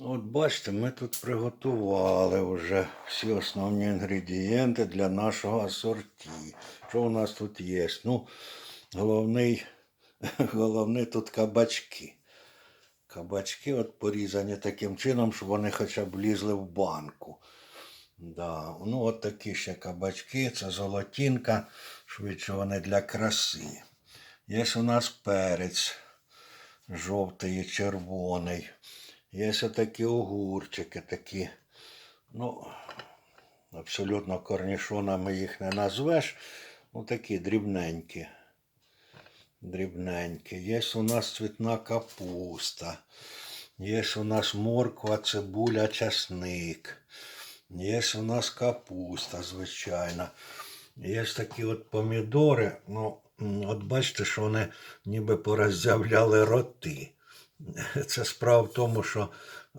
От бачите, ми тут приготували вже всі основні інгредієнти для нашого асорті. Що у нас тут є? Ну, головний, головне тут кабачки. Кабачки от порізані таким чином, щоб вони хоча б влізли в банку. Да. Ну, от такі ще кабачки, це золотінка, швидше вони для краси. Є у нас перець жовтий і червоний. Є такі огурчики, такі, ну, абсолютно корнішонами їх не назвеш. Ну, такі дрібненькі. Дрібненькі. Є у нас цвітна капуста. Є у нас морква, цибуля, часник. Є у нас капуста, звичайно. Є такі от помідори. Ну, от бачите, що вони ніби пороззявляли роти. Це справа в тому, що е,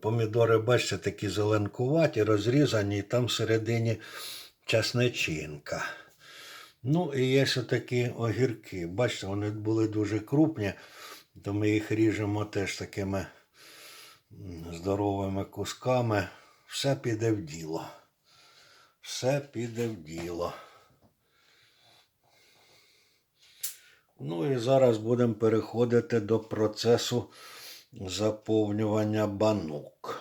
помідори, бачите, такі зеленкуваті, розрізані, і там всередині часничинка. Ну, і є ще такі огірки. Бачите, вони були дуже крупні, то ми їх ріжемо теж такими здоровими кусками. Все піде в діло. Все піде в діло. Ну і зараз будемо переходити до процесу заповнювання банок.